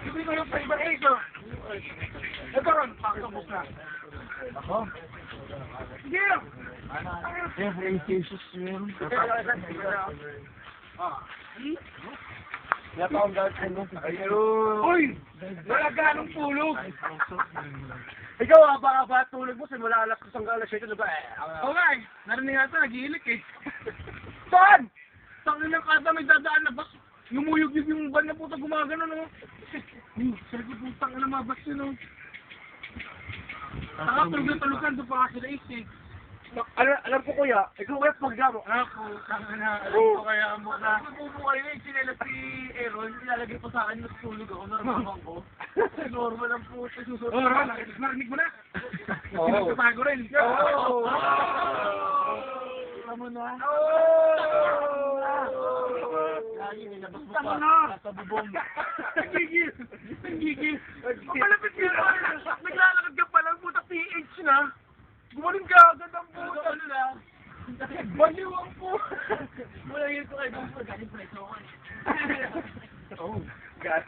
Hindi ko yung favorite ito. Ron, pakabok na. Ako? Sige! Siyempre, yung cases yun. Akong gagawin mo. Ayun. Uy! Wala ganong tulog. Ikaw, haba-haba tulog mo simula alas kusang alas 7, di ba? Eh, Oo nga eh. Narinig natin, nagiilik eh. Saan? Saan ng kada may dadaan na bus? Lumuyog-yug yung van na puta gumagano no. Sabi ko putang na mabas yun no. Saka tulog na tulugan doon pa kasi na eh. Alam, alam ko kuya, ikaw kaya pagdamo. Ako, tanga na, alam ko kaya mo na. Nabubo kayo eh, sinela si Aaron, nilalagay pa sa akin, natutulog ako, normal ko. Normal ang puto, susunod. Oo, Ron, narinig mo na. Oo. Pinagtatago rin. Oo. Alam mo na. Lagi nilabas mo Tama na. Sa bubong. Nagigil. Nagigil. Malapit yun. Naglalakad ka pa lang, puta PH na. Gumaling ka agad ang puta. Ano na? Baliw ang puta. Wala yun ko kayo. Galing preso ko. Oh, God.